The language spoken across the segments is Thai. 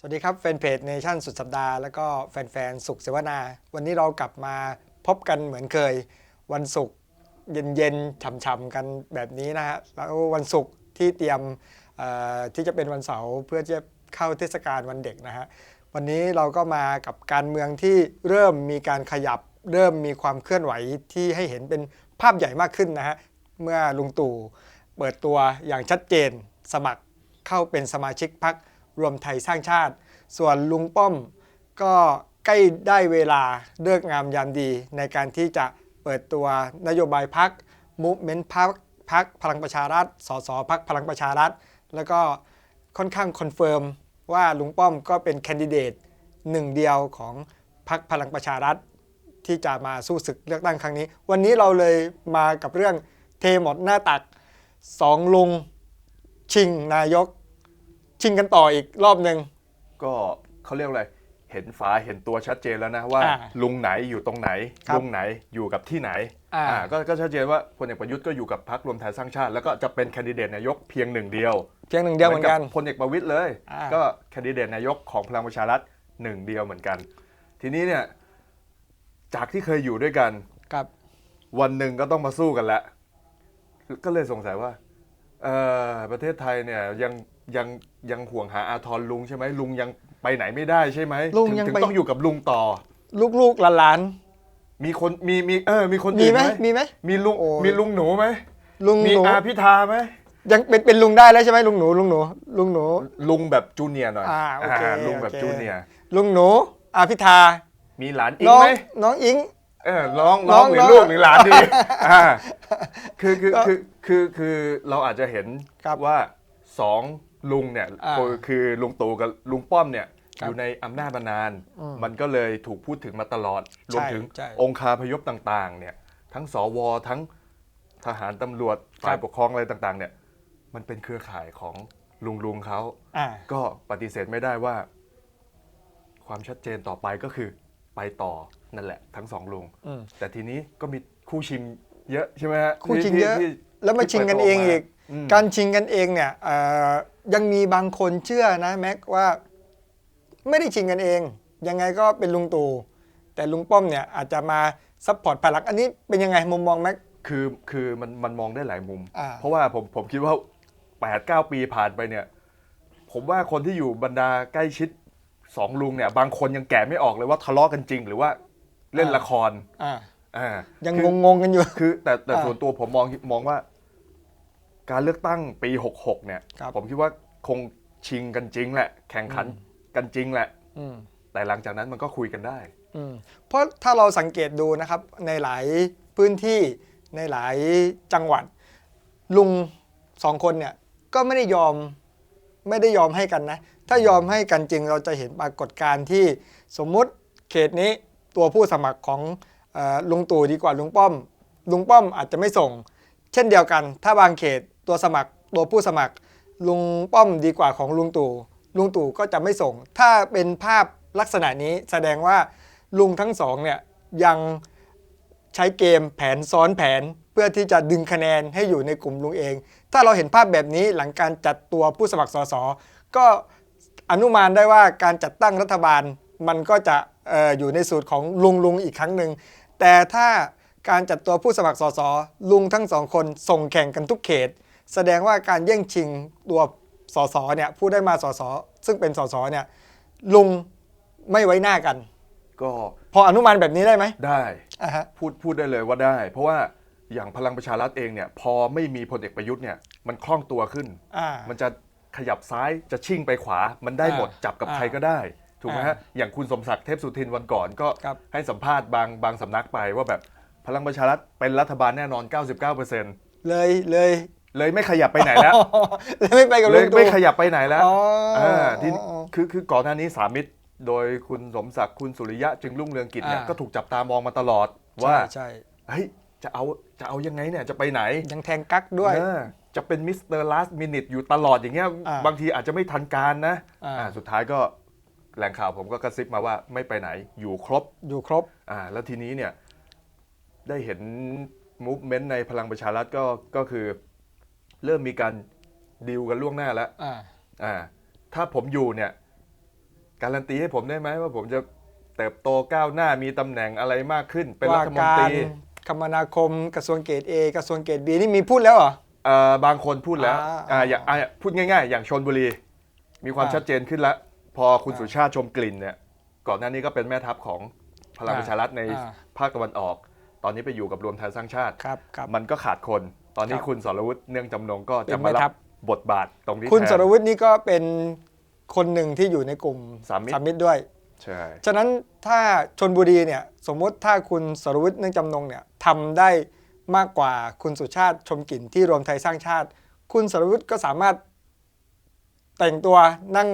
สวัสดีครับแฟนเพจเนชั่นสุดสัปดาห์แล้วก็แฟนๆสุขเสวนา วันนี้เรากลับมาพบกันเหมือนเคย วันศุกร์เย็นๆฉ่ำๆกันแบบนี้นะฮะแล้ววันศุกร์ที่เตรียมที่จะเป็นวันเสาร์เพื่อจะเข้าเทศกาลวันเด็กนะฮะวันนี้เราก็มากับการเมืองที่เริ่มมีการขยับ เริ่มมีความเคลื่อนไหวที่ให้เห็นเป็นภาพใหญ่มากขึ้นนะฮะเมื่อลุงตู่เปิดตัวอย่างชัดเจนสมัครเข้าเป็นสมาชิกพรรค รวมไทยสร้างชาติ ส่วนลุงป้อมก็ใกล้ได้เวลาเลิกงามยามดี ในการที่จะเปิดตัวนโยบายพรรคมูฟเมนต์พรรคพรรคพลังประชารัฐสสพรรคพลังประชารัฐ แล้วก็ค่อนข้างคอนเฟิร์มว่าลุงป้อมก็เป็นแคนดิเดตหนึ่งเดียวของพรรคพลังประชารัฐที่จะมาสู้ศึกเลือกตั้งครั้งนี้ วันนี้เราเลยมากับเรื่องเทหมดหน้าตักสองลุงชิงนายก ชิงกันต่ออีกรอบหนึ่ง ก็เขาเรียกอะไร เห็นฝาเห็นตัวชัดเจนแล้วนะว่า อ่าลุงไหนอยู่ตรงไหน ครับลุงไหนอยู่กับที่ไหนอ่าอ่า ก็ก็ชัดเจนว่าพลเอกประยุทธ์ก็อยู่กับพรรครวมไทยสร้างชาติ แล้วก็จะเป็นแคนดิเดตนายกเพียงหนึ่งเดียวเพียงหนึ่งเดียวเหมือนกัน บพลเอกประวิตยเลย อ่า ก็แคนดิเดตนายกของพลังประชารัฐหนึ่งเดียวเหมือนกัน ทีนี้เนี่ยจากที่เคยอยู่ด้วยกันกับ วันหนึ่งก็ต้องมาสู้กันแล้ว ก็เลยสงสัยว่าเออประเทศไทยเนี่ยยัง ยังยังห่วงหาอาทรลุงใช่ไหมลุงยังไปไหนไม่ได้ใช่ไหมลุงถึยังถึงไป ต้องอยู่กับลุงต่อ ลูกๆหลานมีคนมีมีเออมีคนๆมีอื่นไหมไหมมีไหม มีลุงโอ้ย มีลุงหนูไหมลุงมีหนูอาพิธาไหมยังเป็นเป็นลุงได้แล้วใช่ไหมลุงหนูลุงหนูลุงหนู ลุงแบบจูเนียร์หน่อยอ่าโอเคลุงแบบโอเค จูเนียร์ลุงหนูอาพิธามีหลานอีกน้องไหมน้องอิง เออน้องน้น้อองงหรือน้องลูกหรือหลานดีอ่าคือคือก็คือคือคือเราอาจจะเห็นครับ ว่าสอง ลุงเนี่ยอ่าคือคือลุงตู่กับลุงป้อมเนี่ยครับอยู่ในอำนาจมานาน อืมมันก็เลยถูกพูดถึงมาตลอด รวมถึงใช่องคาพยพต่างๆเนี่ยทั้งสวทั้งทหารตำรวจฝ่ายปกครองอะไรต่างๆเนี่ยมันเป็นเครือข่ายของลุงลุงเขาอ่า ก็ปฏิเสธไม่ได้ว่า ความชัดเจนต่อไปก็คือไปต่อนั่นแหละ ทั้งสองลุงอืมแต่ทีนี้ก็มีคู่ชิงเยอะใช่ไหมฮะคู่ชิงที่เยอะ ที่ แล้วมาชิงกันเองอีกอืมการชิงกันเองเนี่ยเอ่อยังมีบางคนเชื่อนะแม็กว่าไม่ได้ชิงกันเอง ยังไงก็เป็นลุงตู่แต่ลุงป้อมเนี่ยอาจจะมาซัพพอร์ตภายหลังอันนี้เป็นยังไงมุมมองแม็กคือคือมันมันมองได้หลายมุมอ่าเพราะว่าผมผมคิดว่า8ปดเปีผ่านไปเนี่ย ผมว่าคนที่อยู่บรรดาใกล้ชิดสองลุงเนี่ยบางคนยังแกะไม่ออกเลยว่าทะเลาะกันจริง หรือว่าเล่นละครอ่าอ่ายังคืองงๆกันอยู่คือแต่แต่อ่าส่วนตัวผมมองมองว่า การเลือกตั้งปี 66 เนี่ย ครับผมคิดว่าคงชิงกันจริงแหละ แข่งขันกันจริงแหละ อืม แต่หลังจากนั้นมันก็คุยกันได้ อืมเพราะถ้าเราสังเกตดูนะครับในหลายพื้นที่ในหลายจังหวัด ลุงสองคนเนี่ยก็ไม่ได้ยอมไม่ได้ยอมให้กันนะ ถ้ายอมให้กันจริงเราจะเห็นปรากฏการณ์ที่สมมุติเขตนี้ตัวผู้สมัครของเออลุงตู่ดีกว่าลุงป้อม ลุงป้อมอาจจะไม่ส่ง เช่นเดียวกัน ถ้าบางเขต ตัวสมัครตัวผู้สมัคร ลุงป้อมดีกว่าของลุงตู่ลุงตู่ก็จะไม่ส่ง ถ้าเป็นภาพลักษณะนี้แสดงว่าลุงทั้งสองเนี่ยยังใช้เกมแผนซ้อนแผนเพื่อที่จะดึงคะแนนให้อยู่ในกลุ่มลุงเอง ถ้าเราเห็นภาพแบบนี้หลังการจัดตัวผู้สมัครสสก็อนุมานได้ว่าการจัดตั้งรัฐบาลมันก็จะอออยู่ในสูตรของลุงลุงอีกครั้งหนึ่งแต่ถ้าการจัดตัวผู้สมัครสสลุงทั้งสองคนส่งแข่งกันทุกเขต แสดงว่าการแย่งชิงตัวสสเนี่ยผู้ได้มาสสซึ่งเป็นสสเนี่ยลุงไม่ไว้หน้ากัน ก็พออนุมานแบบนี้ได้ไหมได้อ่าฮะพูดพูดได้เลยว่าได้ เพราะว่าอย่างพลังประชารัฐเองเนี่ยพอไม่มีพลเอกประยุทธ์เนี่ยมันคล่องตัวขึ้น อ่า มันจะขยับซ้ายจะชิ่งไปขวา มันได้หมดอ่าจับกับอ่าใครก็ได้ถูกไหมอ่าฮะอย่างคุณสมศักดิ์เทพสุทินวันก่อนก็ครับ ให้สัมภาษณ์บางบางสำนักไปว่าแบบพลังประชารัฐเป็นรัฐบาลแน่นอน 99%เลยเลย เลยไม่ขยับไปไหนแล้วเลยไม่ไปกับเลลุยงตู่ไม่ขยับไปไหนแล้วอ๋ออ่าที่อ๋อคือคือก่อนหน้านี้สามมิตร โดยคุณสมศักดิ์คุณสุริยะจึงรุ่งเรืองกิจเนี่ยอ่า ก็ถูกจับตามองมาตลอดว่าใช่ใช่เฮ้ยจะเอาจะเอายังไงเนี่ยจะไปไหนยังแทงกักด้วย เออจะเป็นมิสเตอร์ลาสมินิทอยู่ตลอดอย่างเงี้ยอ่าบางทีอาจจะไม่ทันการนะอ่า อ่าสุดท้ายก็แหล่งข่าวผมก็กระซิบมาว่าไม่ไปไหนอยู่ครบ อยู่ครบ อ่าแล้วทีนี้เนี่ยได้เห็นมูฟเมนต์ในพลังประชารัฐก็ก็คือ เริ่มมีการดีลกันล่วงหน้าแล้วอ่าอ่า ถ้าผมอยู่เนี่ย การันตีให้ผมได้ไหมว่าผมจะเติบโตก้าวหน้ามีตำแหน่งอะไรมากขึ้น เป็นรัว่าฐมนกาตรรีคมนาคมกระทรวงเกรด A กระทรวงเกรด B นี่มีพูดแล้วเหรอ เอ่อบางคนพูดแล้วอ่าอ่าอย่างอ่าพูดง่าย ๆ อย่างชนบุรี มีความอ่าชัดเจนขึ้นแล้ว พอคุณอ่าสุชาติชมกลิ่นเนี่ย ก่อนหน้านี้ก็เป็นแม่ทัพของพลังอ่าประชารัฐในอ่า ภาคตะวันออก ตอนนี้ไปอยู่กับรวมไทยสร้างชาติ ครับครับมันก็ขาดคนตอนนี้ครับคุณสรวุฒิเนื่องจำนงก็เป็จะนมาแม่ทัรัพบบทบาทตรงนี้คุณแทนสรวุฒินี่ก็เป็นคนหนึ่งที่อยู่ในกลุ่มสามมิตรมิตรด้วย ใช่ ฉะนั้นถ้าชนบุรีเนี่ยสมมติถ้าคุณสรวุฒิเนื่องจำนงเนี่ยทำได้มากกว่าคุณสุชาติชมกลิ่นที่รวมไทยสร้างชาติ คุณสรวุฒิก็สามารถแต่งตัวนั่ง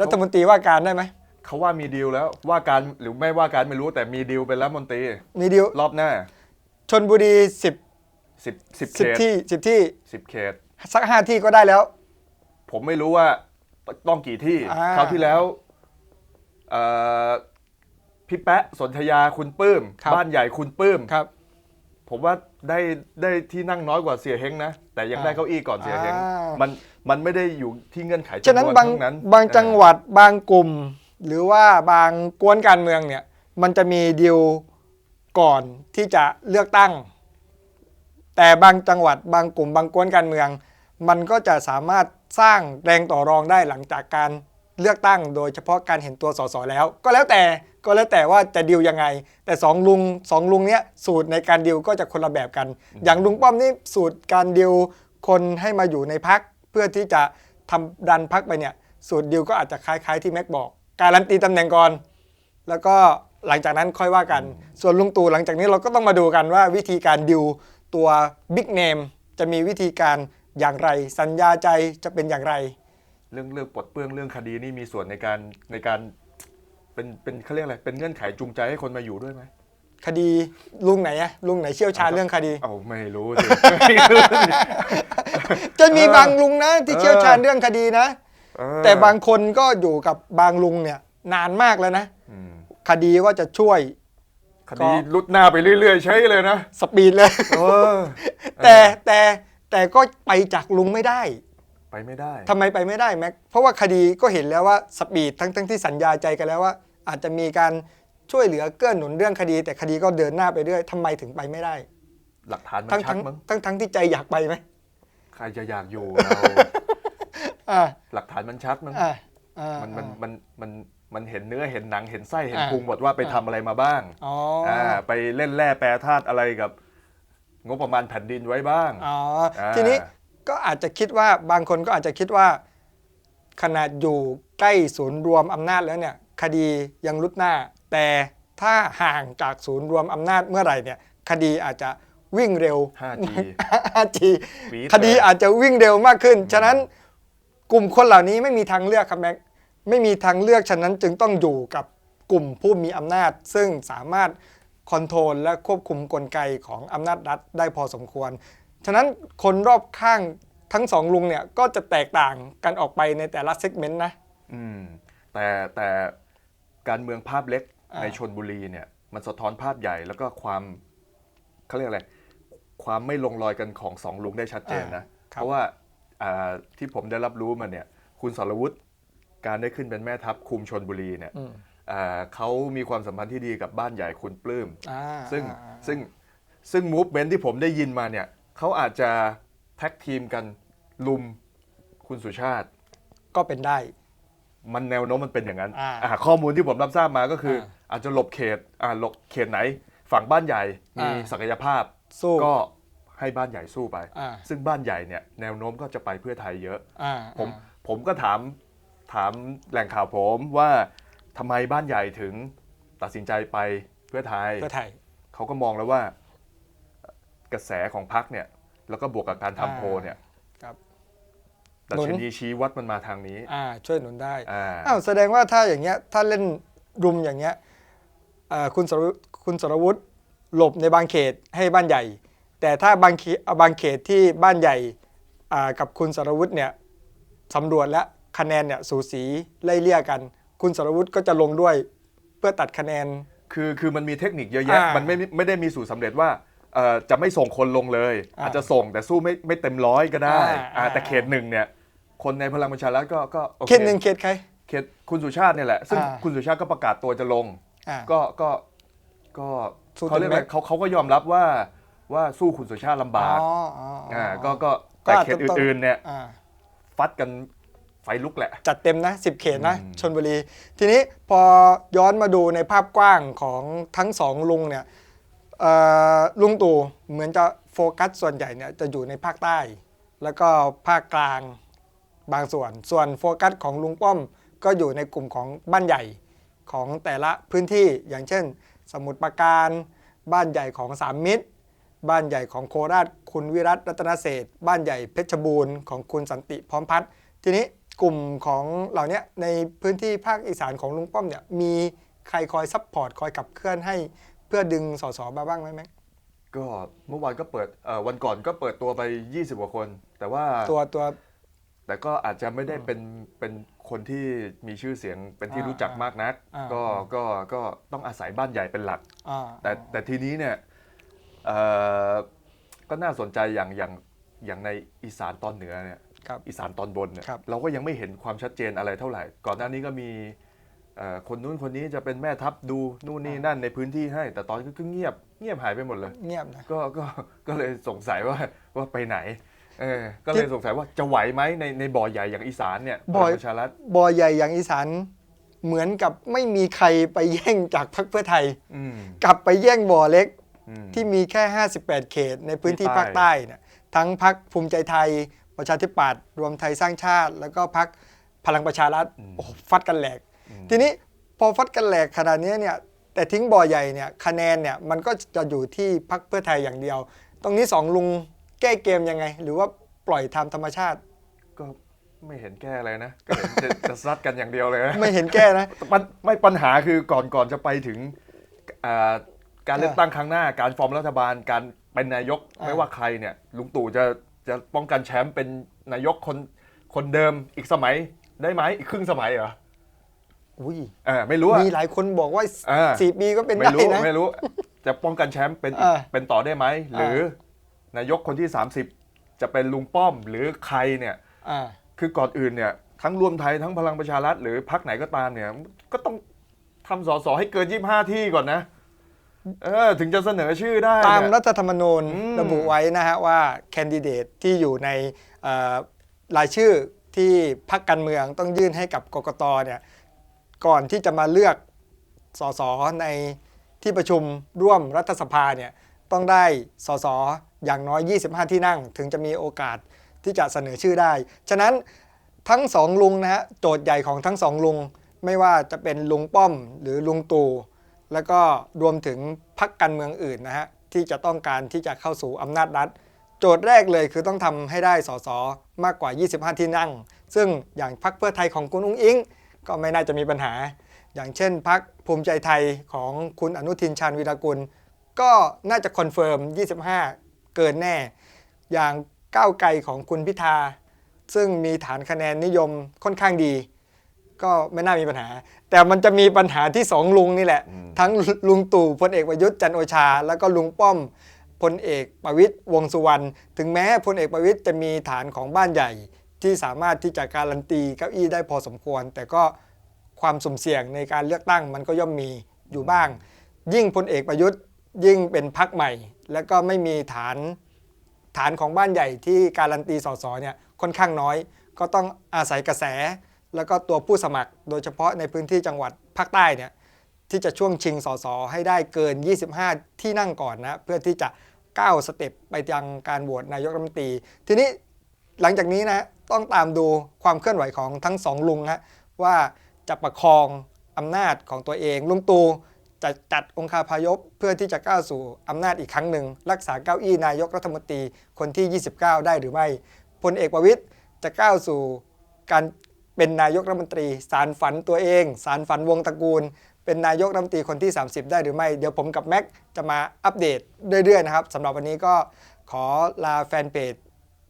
รัฐมนตรีว่าการได้ไหมเขาว่ามีดีลแล้วว่าการหรือไม่ว่าการไม่รู้แต่มีดีลเป็นรัฐมนตรี มีดีลรอบหน้าชนบุรีสิบ สิบสิบเขสิบตที่สิบที่สิบเขต สักห้าที่ก็ได้แล้ว ผมไม่รู้ว่าต้องกี่ที่อ่า คราวที่แล้วเอ่อพี่แปะสนธยาคุณปื้ม ครับ บ้านใหญ่คุณปื้ม ครับ ผมว่าได้ได้ที่นั่งน้อยกว่าเสียเฮงนะ แต่ยังอ่าได้เก้าอี้ก่อนเสียเฮงอ่ามั มันมันไม่ได้อยู่ที่เงื่อนไขฉะนั้นจำวบางเท่นั้นบางจังหวัดบางกลุ่ม หรือว่าบางกวนการเมืองเนี่ย มันจะมีดีลก่อนที่จะเลือกตั้ง แต่บางจังหวัดบางกลุ่มบางกวนการเมือง มันก็จะสามารถสร้างแรงต่อรองได้หลังจากการเลือกตั้ง โดยเฉพาะการเห็นตัวสสแล้ว ก็แล้วแต่ก็แล้วแต่ว่าจะดิวยังไง แต่สองลุงสองลุงเนี้ยสูตรในการดิวก็จะคนละแบบกัน อย่างลุงป้อมนี่สูตรการดิวคนให้มาอยู่ในพักเพื่อที่จะทำดันพักไปเนี่ยสูตรดิวก็อาจจะคล้ายๆที่แม็กบอก การันตีตำแหน่งก่อนแล้วก็หลังจากนั้นค่อยว่ากัน ส่วนลุงตู่หลังจากนี้เราก็ต้องมาดูกันว่าวิธีการดิว ตัวบิ๊กเนมจะมีวิธีการอย่างไร สัญญาใจจะเป็นอย่างไร เรื่องเรื่องปลดเปลื้องเรื่องคดีนี่มีส่วนในการในการเป็นเป็นเขาเรียกอะไรเป็นเงื่อนไขจูงใจให้คนมาอยู่ด้วยไหมคดีลุงไหนอะลุงไหนเชี่ยวชาญเรื่องคดี เอาไม่รู้สิ จะมีเออบางลุงนะที่เออเชี่ยวชาญเรื่องคดีนะ เออแต่บางคนก็อยู่กับบางลุงเนี่ยนานมากแล้วนะ อืม คดีก็จะช่วย คดีลุดหน้าไปเรื่อย ๆ ใช้เลยนะ สปีดเลย เออ แต่แต่แต่ก็ไปจากลุงไม่ได้ ไปไม่ได้ ทำไมไปไม่ได้แม็ก เพราะว่าคดีก็เห็นแล้วว่าสปีดทั้งทั้งที่สัญญาใจกันแล้วว่า อาจจะมีการช่วยเหลือเกื้อหนุนเรื่องคดี แต่คดีก็เดินหน้าไปเรื่อยทำไมถึงไปไม่ได้ หลักฐานมัทั้นงชัทั้ดงมั้งทั้งทั้งที่ใจอยากไปไหมใครจะอยากอยู่เราอ่าหลักฐานมันชัดมั้งอ่าอ่ามันมันมันมัน มันเห็นเนื้อเห็นหนังเห็นไส้เห็นอ่าพุงหมดว่าไปทำอะไรมาบ้างอ๋อออ่าไปเล่นแร่แปรธาตุอะไรกับ งบประมาณแผ่นดินไว้บ้าง อ๋ออ่าทีนี้ก็อาจจะคิดว่าบางคนก็อาจจะคิดว่า ขนาดอยู่ใกล้ศูนย์รวมอำนาจแล้วเนี่ย คดียังลุดหน้า แต่ถ้าห่างจากศูนย์รวมอำนาจเมื่อไหร่เนี่ย คดีอาจจะวิ่งเร็ว 5G 5G ปี๊ดคดีอาจจะวิ่งเร็วมากขึ้น ฉะนั้นกลุ่มคนเหล่านี้ไม่มีทางเลือกครับแม็ก ไม่มีทางเลือกฉะนั้นจึงต้องอยู่กับกลุ่มผู้มีอำนาจ ซึ่งสามารถคอนโทรลและควบคุมกลไกของอำนาจรัฐได้พอสมควร ฉะนั้นคนรอบข้างทั้งสองลุงเนี่ยก็จะแตกต่างกันออกไปในแต่ละเซกเมนต์นะอืมแต่แต่การเมืองภาพเล็กอ่าในชนบุรีเนี่ยมันสะท้อนภาพใหญ่แล้วก็ความเขาเรียกอะไรความไม่ลงรอยกันของสองลุงได้ชัดเจนนะ เพราะว่าอ่าที่ผมได้รับรู้มาเนี่ย คุณสรวุฒิ การได้ขึ้นเป็นแม่ทัพคุมชนบุรีเนี่ยอืมอ่าเขามีความสัมพันธ์ที่ดีกับบ้านใหญ่คุณปลื้มอ่าซึ่งอ่าซึ่งซึ่งมูฟเมนที่ผมได้ยินมาเนี่ยเขาอาจจะแท็กทีมกันลุมคุณสุชาติ ก็เป็นได้ มันแนวโน้มมันเป็นอย่างนั้นอ่าอ่าข้อมูลที่ผมรับทราบมาก็คือ อาอาจจะหลบเขตอ่าหลบเขตไหน ฝั่งบ้านใหญ่มีอ่าศักยภาพสู้ก็ให้บ้านใหญ่สู้ไปอ่าซึ่งบ้านใหญ่เนี่ยแนวโน้มก็จะไปเพื่อไทยเยอะอ่าผมอ่าผมก็ถาม ถามแหล่งข่าวผมว่าทำไมบ้านใหญ่ถึงตัดสินใจไปเพื่อไทย เพื่อไทย เขาก็มองแล้วว่ากระแสของพรรคเนี่ย แล้วก็บวกกับการทำโพลเนี่ยครับ ดัหนุชนนีชี้วัดมันมาทางนี้อ่า ช่วยหนุนได้อ่าอ้าวแสดงว่าถ้าอย่างเงี้ยถ้าเล่นรุมอย่างเงี้ยอ่าคุณสรวุฒิคุณสรวุฒิหลบในบางเขตให้บ้านใหญ่ แต่ถ้าบางเขตบางเขตที่บ้านใหญ่อ่ากับคุณสรวุฒิเนี่ยสำรวจแล้ว คะแนนเนี่ยสูสีไล่เลี่ยกัน คุณสรวุฒิก็จะลงด้วยเพื่อตัดคะแนน คือคือมันมีเทคนิคเยอะแยะ อ่ามัมันไม่ไม่ได้มีสูตรสำเร็จว่าเอ่อจะไม่ส่งคนลงเลย อ่าอาจจะส่งแต่สู้ไม่ไม่เต็มร้อยก็ได้อ่าอ่า อ่าแต่เขตหนึ่งเนี่ยคนในพลังประชารัฐก็ก็โอคเขตหนึ่งเขตใคร เขตคุณสุชาติเนี่ยแหละ ซึ่งอ่า คุณสุชาติก็ประกาศตัวจะลง อ่า ก็ก็ก็สู้เขาเรียกเต็มอะไรแม็กซ์ เขาเขาก็ยอมรับว่าว่าสู้คุณสุชาติลำบากอ๋ออ๋ออ๋ออ่าก็ก็ก็แต่อาจเขจะตต้องอื่นๆเนี่ย อ่า ฟัดกัน ไฟลุกแหละ จัดเต็มนะ 10 เขตนะอืมชนบุรี ทีนี้พอย้อนมาดูในภาพกว้างของทั้งสองลุงเนี่ยเอ่อลุงตู่เหมือนจะโฟกัสส่วนใหญ่เนี่ยจะอยู่ในภาคใต้ แล้วก็ภาคกลางบางส่วน ส่วนโฟกัสของลุงป้อมก็อยู่ในกลุ่มของบ้านใหญ่ของแต่ละพื้นที่อย่างเช่น สมุทรปราการ บ้านใหญ่ของสามมิตร บ้านใหญ่ของโคราชคุณวิรัตรัตนเศรษฐ์บ้านใหญ่เพชรบูรณ์ของคุณสันติพร้อมพัฒน์ทีนี้ กลุ่มของเหล่าเนี้ยในพื้นที่ภาคอีสานของลุงป้อมเนี่ยมีใครคอยซัพพอร์ตคอยขับเคลื่อนให้เพื่อดึงสสมาบ้างไหมแม็กก็เมื่อวานก็เปิดเอ่อวันก่อนก็เปิดตัวไป 20 กว่าคน แต่ว่าตัวตัว แต่ก็อาจจะไม่ได้เป็นเป็นคนที่มีชื่อเสียงเป็นที่อ่ารู้จักมากนัก อ่า ก็ก็ก็ต้องอาศัยบ้านใหญ่เป็นหลัก อ่าแต่แต่ทีนี้เนี่ยเอ่อก็น่าสนใจอย่างอย่างอย่างในอีสานตอนเหนือเนี่ยครับ อีสานตอนบนเนี่ยครับเราก็ยังไม่เห็นความชัดเจนอะไรเท่าไหร่ ก่อนหน้านี้ก็มีเอ่อคนนู้นคนนี้จะเป็นแม่ทัพดูนู่นนี่นั่นในพื้นที่ให้ แต่ตอนนี้ก็เงียบเงียบหายไปหมดเลย เงียบนะก็ก็ก็เลยสงสัยว่าว่าไปไหนเออก็เลยสงสัยว่าจะไหวไหมในในบ่อใหญ่อย่างอีสานเนี่ยบ่อพลังประชารัฐบอใหญ่อย่างอีสานเหมือนกับไม่มีใครไปแย่งจากพรรคเพื่อไทยอืมกลับไปแย่งบ่อเล็กอืมที่มีแค่ 58 เขตในพื้นที่ที่ใต้ภาคใต้เนี่ยทั้งพักภูมิใจไทย ประชาธิปัตย์รวมไทยสร้างชาติ แล้วก็พักพลังประชารัฐโอ้โหฟัดกันแหลก ทีนี้พอฟัดกันแหลกขนาดนี้เนี่ยแต่ทิ้งบ่อใหญ่เนี่ยคะแนนเนี่ยมันก็จะอยู่ที่พักเพื่อไทยอย่างเดียว ตรงนี้สองลุงแก้เกมยังไง หรือว่าปล่อยตามธรรมชาติก็ไม่เห็นแก้อะไรนะก็เห็นจะจะซัดกันอย่างเดียวเลยนะไม่เห็นแก้นะ ปัญไม่ปัญหาคือก่อนก่อนจะไปถึงอ่าการเลือกเออตั้งครั้งหน้า การฟอร์มรัฐบาลการเป็นนายกอ่าไม่ว่าใครเนี่ยลุงตู่จะ จะป้องกันแชมป์เป็นนายกคนคนเดิมอีกสมัยได้ไหมอีกครึ่งสมัยเหรออุ้ยเออไม่รู้อะมีหลายคนบอกว่าอ่าสี่ปีก็เป็นไม่ได้รู้นะ ไม่รู้ จะป้องกันแชมป์เป็นอีกเออ เป็นต่อได้ไหมหรืออนายกคนที่ 30 จะเป็นลุงป้อมหรือใครเนี่ย อ่า คือก่อนอื่นเนี่ยทั้งรวมไทยทั้งพลังประชารัฐหรือพรรคไหนก็ตามเนี่ยก็ต้องทำสสให้เกิน 25 ที่ก่อนนะ เออถึงจะเสนอชื่อได้ตามเนี่ยรัฐธรรมนูญอืมระบุไว้นะฮะว่าแคนดิเดตที่อยู่ในเอ่อรายชื่อที่พรรคการเมืองต้องยื่นให้กับกกตเนี่ยก่อนที่จะมาเลือกสสในที่ประชุมร่วมรัฐสภาเนี่ยต้องได้สสอย่างน้อย 25 ที่นั่ง ถึงจะมีโอกาสที่จะเสนอชื่อได้ ฉะนั้นทั้งสองลุงนะฮะโจทย์ใหญ่ของทั้งสองลุง ไม่ว่าจะเป็นลุงป้อมหรือลุงตู่ แล้วก็รวมถึงพรรคการเมืองอื่นนะฮะที่จะต้องการที่จะเข้าสู่อำนาจรัฐ โจทย์แรกเลยคือต้องทำให้ได้สสมากกว่า 25 ที่นั่ง ซึ่งอย่างพรรคเพื่อไทยของคุณอุ้งอิง ก็ไม่น่าจะมีปัญหา อย่างเช่นพรรคภูมิใจไทยของคุณอนุทินชาญวีรกุล ก็น่าจะคอนเฟิร์ม 25 เกินแน่ อย่างก้าวไกลของคุณพิธาซึ่งมีฐานคะแนนนิยมค่อนข้างดี ก็ไม่น่ามีปัญหา แต่มันจะมีปัญหาที่สองลุงนี่แหละ ทั้งลุงตู่พลเอกประยุทธ์จันทร์โอชา แล้วก็ลุงป้อมพลเอกประวิตยวงษ์สุวรรณถึงแม้พลเอกประวิตยจะมีฐานของบ้านใหญ่ ที่สามารถที่จะการันตีเก้าอี้ได้พอสมควร แต่ก็ความสุ่มเสี่ยงในการเลือกตั้งมันก็ย่อมมีอยู่บ้าง ยิ่งพลเอกประยุทธ์ยิ่งเป็นพักใหม่ แล้วก็ไม่มีฐานฐานของบ้านใหญ่ที่การันตีสสเนี่ยค่อนข้างน้อย ก็ต้องอาศัยกระแส แล้วก็ตัวผู้สมัครโดยเฉพาะในพื้นที่จังหวัดภาคใต้เนี่ยที่จะช่วงชิงสสให้ได้เกิน 25 ที่นั่งก่อนนะเพื่อที่จะก้าวสเต็ปไปยังการโหวตนายกรัฐมนตรี ทีนี้หลังจากนี้นะต้องตามดูความเคลื่อนไหวของทั้งสองลุงฮะว่าจะประคองอำนาจของตัวเอง ลุงตูจะจัดองคาพยพเพื่อที่จะก้าวสู่อำนาจอีกครั้งหนึ่ง รักษาเก้าอี้นายกรัฐมนตรีคนที่ 29 ได้หรือไม่พลเอกประวิตยจะก้าวสู่การ เป็นนายกรัฐมนตรี สารฝันตัวเอง สารฝันวงตระกูล เป็นนายกรัฐมนตรีคนที่ 30 ได้หรือไม่ เดี๋ยวผมกับแม็กจะมาอัปเดตเรื่อยๆนะครับสำหรับวันนี้ก็ขอลาแฟนเพจ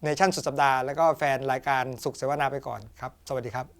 เนชั่นสุดสัปดาห์แล้วก็แฟนรายการสุขเสวนาไปก่อนครับ สวัสดีครับ